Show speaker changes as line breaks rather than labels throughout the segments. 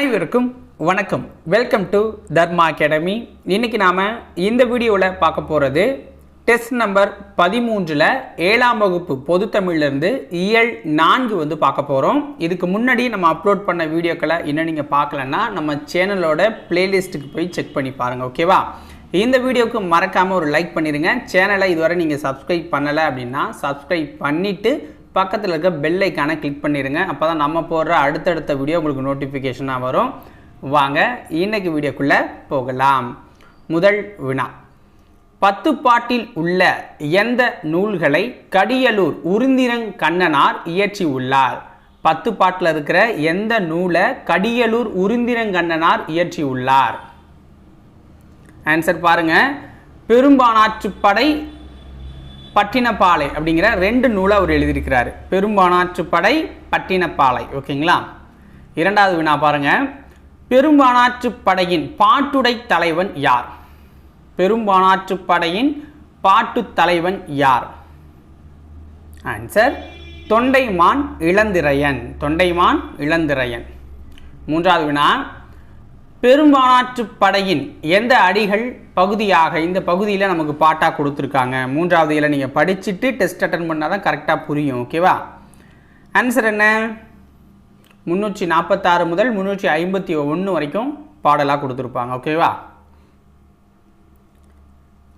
அனைவருக்கும் வணக்கம். Welcome to Dharma academy இன்னைக்கு நாம் இந்த வீடியோவில் பார்க்க போகிறது டெஸ்ட் நம்பர் பதிமூன்றில் ஏழாம் வகுப்பு பொதுத்தமிழ்லேருந்து இயல் நான்கு வந்து பார்க்க போகிறோம் இதுக்கு முன்னாடி நம்ம அப்லோட் பண்ண வீடியோக்களை இன்னும் நீங்கள் பார்க்கலன்னா நம்ம சேனலோட பிளேலிஸ்ட்டுக்கு போய் செக் பண்ணி பாருங்கள் ஓகேவா இந்த வீடியோவுக்கு மறக்காமல் ஒரு லைக் பண்ணிடுங்க சேனலை இதுவரை நீங்கள் சப்ஸ்கிரைப் பண்ணலை அப்படின்னா சப்ஸ்கிரைப் பண்ணிவிட்டு பக்கத்தில் இருக்க பெல் ஐக்கானை கிளிக் பண்ணிடுங்க அப்போ தான் நம்ம போடுற அடுத்தடுத்த வீடியோ உங்களுக்கு நோட்டிஃபிகேஷனாக வரும். வாங்க இன்னைக்கு வீடியோக்குள்ளே போகலாம். முதல் வினா. பத்து பாட்டில் உள்ள எந்த நூல்களை கடியலூர் உருந்திரங் கண்ணனார் இயற்றி உள்ளார்? பத்து பாட்டில் இருக்கிற எந்த நூலை கடியலூர் உருந்திரங்கண்ணனார் இயற்றி உள்ளார்? ஆன்சர் பாருங்க. பெரும்பானாற்றுப்படை பட்டினப்பாலை அப்படிங்கிற ரெண்டு நூலை அவர் எழுதியிருக்கிறார். பெரும்பானாற்றுப்படை பட்டினப்பாலை. ஓகேங்களா? இரண்டாவது வினா பாருங்கள் பெரும்பானாற்றுப்படையின் பாட்டுடை தலைவன் யார்? பெரும்பானாற்றுப்படையின் பாட்டு தலைவன் யார்? ஆன்சர் தொண்டைமான் இளந்திரையன். தொண்டைமான் இளந்திரையன். மூன்றாவது வினா பெரும்பானாற்று படையின் எந்த அடிகள் பகுதியாக இந்த பகுதியில் நமக்கு பாட்டாக கொடுத்துருக்காங்க. மூன்றாவது இதில் நீங்கள் படிச்சுட்டு டெஸ்ட் அட்டன் பண்ணால் தான் கரெக்டாக புரியும் ஓகேவா ஆன்சர் என்ன? முந்நூற்றி நாற்பத்தாறு முதல் முந்நூற்றி ஐம்பத்தி ஒன்று வரைக்கும் பாடலாக கொடுத்துருப்பாங்க ஓகேவா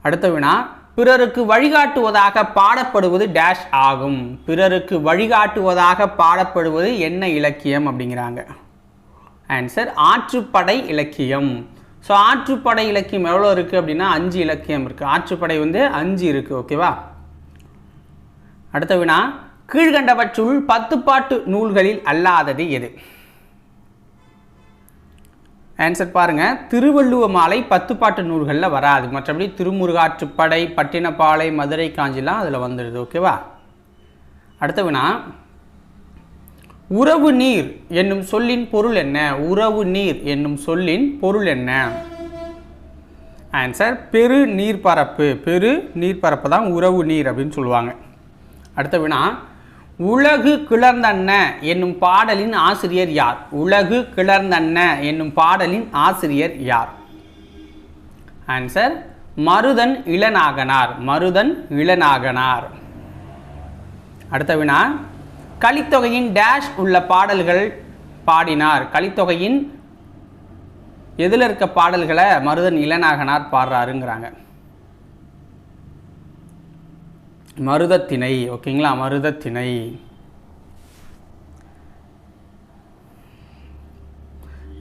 அடுத்த வினா பிறருக்கு வழிகாட்டுவதாக பாடப்படுவது டேஷ் ஆகும். பிறருக்கு வழிகாட்டுவதாக பாடப்படுவது என்ன இலக்கியம் அப்படிங்கிறாங்க. ஆன்சர் ஆற்றுப்படை இலக்கியம். ஸோ ஆற்றுப்படை இலக்கியம் எவ்வளோ இருக்குது அப்படின்னா அஞ்சு இலக்கியம் இருக்குது ஆற்றுப்படை வந்து அஞ்சு இருக்குது ஓகேவா அடுத்த வினா கீழ்கண்டவற்றுள் பத்து பாட்டு நூல்களில் அல்லாதது எது? ஆன்சர் பாருங்கள் திருவள்ளுவ மாலை பத்து பாட்டு நூல்களில் வராது. மற்றபடி திருமுருகாற்றுப்படை பட்டினப்பாலை மதுரை காஞ்சிலாம் அதில் வந்துடுது ஓகேவா அடுத்த வினா உறவு நீர் என்னும் சொல்லின் பொருள் என்ன? உறவு நீர் என்னும் சொல்லின் பொருள் என்ன? ஆன்சர் பெரு நீர்ப்பரப்பு. பெரு நீர்ப்பரப்பு தான் உறவு நீர் அப்படின்னு சொல்லுவாங்க. அடுத்த வினா உலகு கிளர்ந்தன்ன என்னும் பாடலின் ஆசிரியர் யார்? உலகு கிளர்ந்தன்ன என்னும் பாடலின் ஆசிரியர் யார்? ஆன்சர் மருதன் இளநாகனார். மருதன் இளநாகனார். அடுத்த வினா கலித்தொகையின் டேஷ் உள்ள பாடல்கள் பாடினார். கலித்தொகையின் எதில் இருக்க பாடல்களை மருதன் இளநாகனார் பாடுறாருங்கிறாங்க. மருதத்திணை ஓகேங்களா? மருதத்திணை.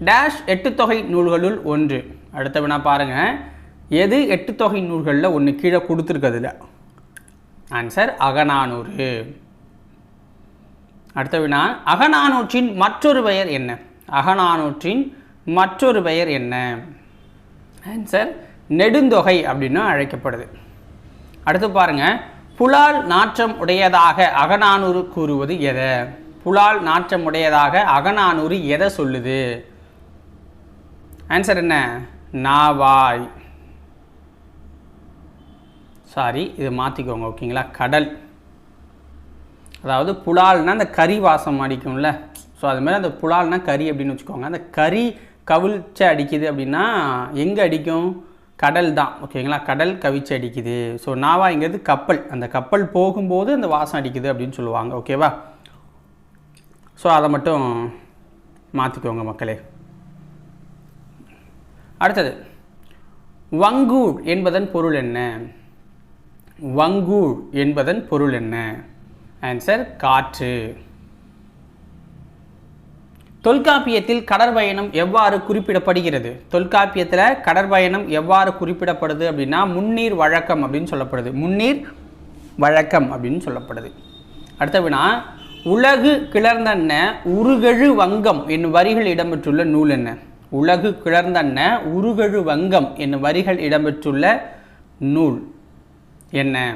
டேஷ் எட்டு தொகை நூல்களுள் ஒன்று. அடுத்த வினா பாருங்க. எது எட்டு தொகை நூல்களில் ஒன்று கீழே கொடுத்துருக்கதில்ல ஆன்சர் அகநானூறு. அடுத்த வினா அகநானூற்றின் மற்றொரு பெயர் என்ன? அகநானூற்றின் மற்றொரு பெயர் என்ன? ஆன்சர் நெடுந்தொகை அப்படின்னு அழைக்கப்படுது. அடுத்து பாருங்க புலால் நாற்றம் உடையதாக அகநானூறு கூறுவது எதை? புலால் நாற்றம் உடையதாக அகநானூறு எதை சொல்லுது? ஆன்சர் என்ன? நாவாய். சாரி இதை மாற்றிக்கோங்க ஓகேங்களா? கடல். அதாவது புலால்னால் அந்த கறி வாசம் அடிக்கும்ல. ஸோ அதுமாதிரி அந்த புலால்னா கறி அப்படின்னு வச்சுக்கோங்க. அந்த கறி கவிழ்ச்சி அடிக்குது அப்படின்னா எங்கே அடிக்கும்? கடல் தான். ஓகேங்களா கடல் கவிச்சு அடிக்குது. ஸோ நாவாங்கிறது கப்பல். அந்த கப்பல் போகும்போது அந்த வாசம் அடிக்குது அப்படின்னு சொல்லுவாங்க. ஓகேவா ஸோ அதை மட்டும் மாற்றிக்கோங்க மக்களே. அடுத்தது வங்கூழ் என்பதன் பொருள் என்ன? வங்கூழ் என்பதன் பொருள் என்ன? ஆன்சர் காற்று. தொல்காப்பியத்தில் கடற்பயணம் எவ்வாறு குறிப்பிடப்படுகிறது? தொல்காப்பியத்தில் கடற்பயணம் எவ்வாறு குறிப்பிடப்படுது அப்படின்னா முன்னீர் வழக்கம் அப்படின்னு சொல்லப்படுது. முன்னீர் வழக்கம் அப்படின்னு சொல்லப்படுது. அடுத்த வினா உலகு கிளர்ந்தன்ன உருகழு வங்கம் என்னும் வரிகள் இடம்பெற்றுள்ள நூல் என்ன? உலகு கிளர்ந்தன்ன உருகழு வங்கம் என்னும் வரிகள் இடம்பெற்றுள்ள நூல் என்ன?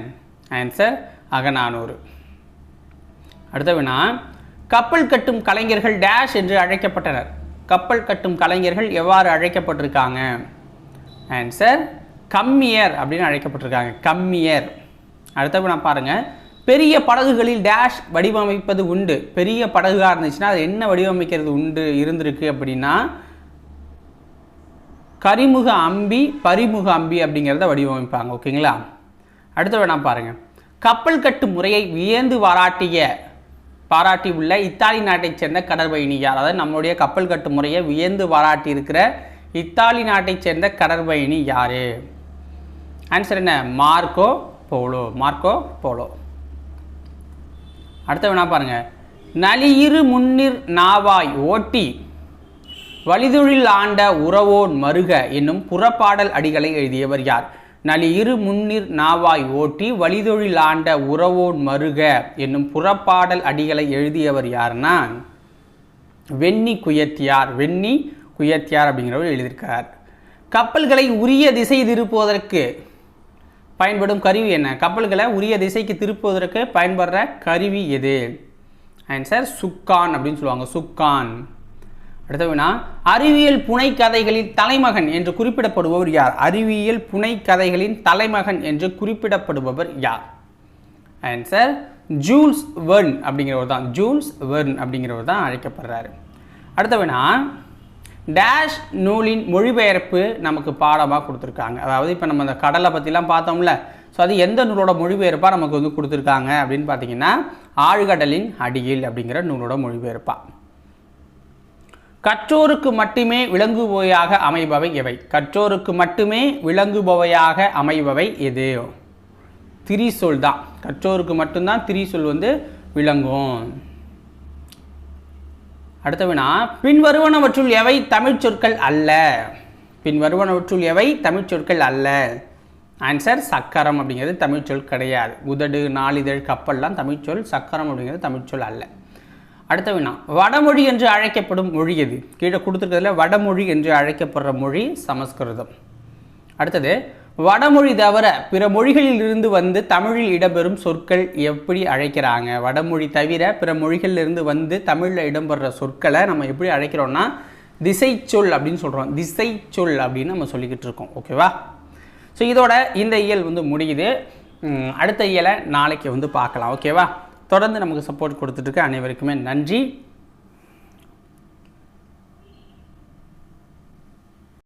ஆன்சர் அகநானூறு. அடுத்த வினா கப்பல் கட்டும் கலைஞர்கள் டேஷ் என்று அழைக்கப்பட்டனர். கப்பல் கட்டும் கலைஞர்கள் எவ்வாறு அழைக்கப்பட்டிருக்காங்க? ஆன்சர் கம்மியர் அப்படின்னு அழைக்கப்பட்டிருக்காங்க. கம்மியர். அடுத்த வினா பாருங்கள் பெரிய படகுகளில் டேஷ் வடிவமைப்பது உண்டு. பெரிய படகுகாக இருந்துச்சுன்னா அது என்ன வடிவமைக்கிறது உண்டு இருந்திருக்கு அப்படின்னா கரிமுக அம்பி பரிமுக அம்பி அப்படிங்கிறத வடிவமைப்பாங்க. ஓகேங்களா? அடுத்த வேணா பாருங்கள் கப்பல் கட்டு முறையை வியந்து பாராட்டிய பாராட்டி உள்ள இத்தாலி நாட்டைச் சேர்ந்த கடற்பயணியார் அதாவது நம்மளுடைய கப்பல் கட்டு முறையை வியந்து பாராட்டி இருக்கிற இத்தாலி நாட்டைச் சேர்ந்த கடற்பயணி யார் ஆன்சர் என்ன? Marco Polo. Marco Polo. அடுத்த வேணா பாருங்க. நலியிரு முன்னிர் நாவாய் ஓட்டி வலிதொழில் ஆண்ட உறவோன் மருக என்னும் புறப்பாடல் அடிகளை எழுதியவர் யார்? நலி இரு முன்னிர் நாவாய் ஓட்டி வழிதொழிலாண்ட ஆண்ட உறவோன் மருக என்னும் புறப்பாடல் அடிகளை எழுதியவர் யாருன்னா? வெண்ணி குயத்தியார். வெண்ணி குயத்தியார் அப்படிங்கிறவர் எழுதியிருக்கிறார் கப்பல்களை உரிய திசை திருப்புவதற்கு பயன்படும் கருவி என்ன? கப்பல்களை உரிய திசைக்கு திருப்புவதற்கு பயன்படுற கருவி எது? ஆன்சர் சுக்கான் அப்படின்னு சொல்லுவாங்க. சுக்கான். அடுத்ததுனா அறிவியல் புனை கதைகளின் தலைமகன் என்று குறிப்பிடப்படுபவர் யார்? அறிவியல் புனை கதைகளின் தலைமகன் என்று குறிப்பிடப்படுபவர் யார்? ஆன்சர் ஜூல்ஸ் வெர்ன் அப்படிங்கிறவர் தான். ஜூல்ஸ் வெர்ன் அப்படிங்கிறவர் தான் அழைக்கப்படுறாரு. அடுத்தவனா டேஷ் நூலின் மொழிபெயர்ப்பு நமக்கு பாடமாக கொடுத்துருக்காங்க. அதாவது இப்போ நம்ம அந்த கடலை பற்றிலாம் பார்த்தோம்ல ஸோ அது எந்த நூலோட மொழிபெயர்ப்பாக நமக்கு வந்து கொடுத்துருக்காங்க அப்படின்னு பார்த்தீங்கன்னா ஆழ்கடலின் அடியில் அப்படிங்கிற நூலோட மொழிபெயர்ப்பாக கற்றோருக்கு மட்டுமே விளங்குபவையாக அமைபவை எவை? கற்றோருக்கு மட்டுமே விளங்குபவையாக அமைபவை எது? திரிசொல் தான். கற்றோருக்கு மட்டும்தான் திரிசொல் வந்து விளங்கும். அடுத்த வினா பின்வருவனவற்றுள் எவை தமிழ் சொற்கள் அல்ல? பின்வருவனவற்றுள் எவை தமிழ் சொற்கள் அல்ல? ஆன்சர் சக்கரம் அப்படிங்கிறது தமிழ் சொல் கிடையாது. உதடு நாளிதழ் கப்பல்லாம் தமிழ் சொல் சக்கரம் அப்படிங்கிறது தமிழ் சொல் அல்ல. அடுத்த வினா. வடமொழி என்று அழைக்கப்படும் மொழி எது? கீழே கொடுத்துருக்கிறதுல வடமொழி என்று அழைக்கப்படுற மொழி சமஸ்கிருதம். அடுத்தது வடமொழி தவிர பிற மொழிகளில் இருந்து வந்து தமிழில் இடம்பெறும் சொற்கள் எப்படி அழைக்கிறாங்க? வடமொழி தவிர பிற மொழிகளில் இருந்து வந்து தமிழில் இடம்பெற சொற்களை நம்ம எப்படி அழைக்கிறோம்னா திசை சொல் அப்படின்னு சொல்கிறோம் திசை சொல் அப்படின்னு நம்ம சொல்லிக்கிட்டு இருக்கோம். ஓகேவா ஸோ இதோட இந்த இயல் வந்து முடியுது. அடுத்த இயலை நாளைக்கு வந்து பார்க்கலாம். ஓகேவா தொடர்ந்து நமக்கு சப்போர்ட் கொடுத்துட்ருக்க அனைவருக்குமே நன்றி.